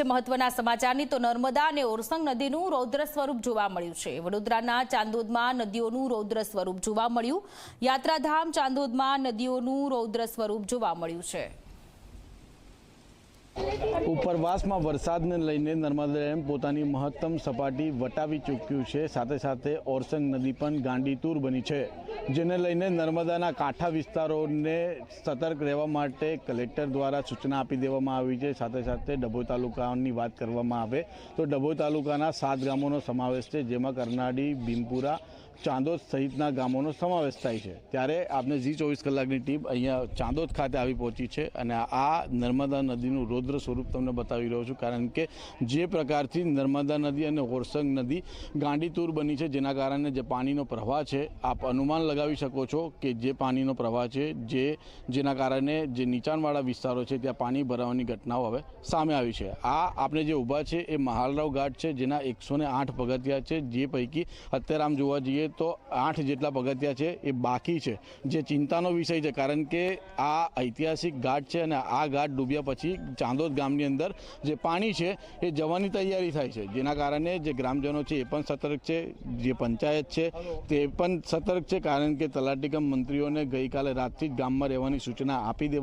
મહત્વના સમાચારની તો નર્મદા અને ઓરસંગ નદીનું રૌદ્ર સ્વરૂપ જોવા મળ્યું છે. વડોદરાના ચાંદોદમાં નદીઓનું રૌદ્ર સ્વરૂપ જોવા મળ્યું. યાત્રાધામ ચાંદોદમાં નદીઓનું રૌદ્ર સ્વરૂપ જોવા મળ્યું છે. ઉપરવાસમાં વરસાદને લઈને નર્મદા ડેમ પોતાની મહત્તમ સપાટી વટાવી ચૂક્યું છે. સાથે સાથે ઓરસંગ નદી પણ ગાંડીતુર બની છે, જેને લઈને નર્મદાના કાંઠા વિસ્તારોને સતર્ક રહેવા માટે કલેક્ટર દ્વારા સૂચના આપી દેવામાં આવી છે. સાથે સાથે ડભોઈ તાલુકાની વાત કરવામાં આવે તો ડભોઈ તાલુકાના સાત ગામોનો સમાવેશ છે, જેમાં કરનાડી ભીમપુરા ચાંદોદ સહિતના ગામોનો સમાવેશ થાય છે. ત્યારે આપને ઝી ચોવીસ કલાકની ટીમ અહીંયા ચાંદોદ ખાતે આવી પહોંચી છે અને આ નર્મદા નદીનું રૌદ્ર સ્વરૂપ તમને બતાવી રહ્યો છું. કારણ કે જે પ્રકારથી નર્મદા નદી અને હોરસંગ નદી ગાંડીતુર બની છે, જેના કારણે જે પાણીનો પ્રવાહ છે, આપ અનુમાન લગાવી શકો છો કે જે પાણીનો પ્રવાહ છે, જે, જેના કારણે જે નીચાણવાળા વિસ્તારો છે, ત્યાં પાણી ભરાવાની ઘટનાઓ હવે સામે આવી છે. આ આપણે જે ઊભા છે એ મહાલરાવ ઘાટ છે, જેના એકસો ને આઠ પગથિયા છે, જે પૈકી અત્યારે આમ જોવા જઈએ તો આઠ જેટલા પગથિયા છે એ બાકી છે. જે ચિંતાનો વિષય છે, કારણ કે આ ઐતિહાસિક ઘાટ છે અને આ ઘાટ ડૂબ્યા પછી ચાંદોદ ગામની અંદર જે પાણી છે એ જવાની તૈયારી થાય છે. જેના કારણે જે ગ્રામજનો છે એ પણ સતર્ક છે, જે પંચાયત છે તે પણ સતર્ક છે, કારણ કે તલાટીકમ મંત્રીઓને ગઈકાલે રાતથી જ ગામમાં રહેવાની સૂચના આપી દે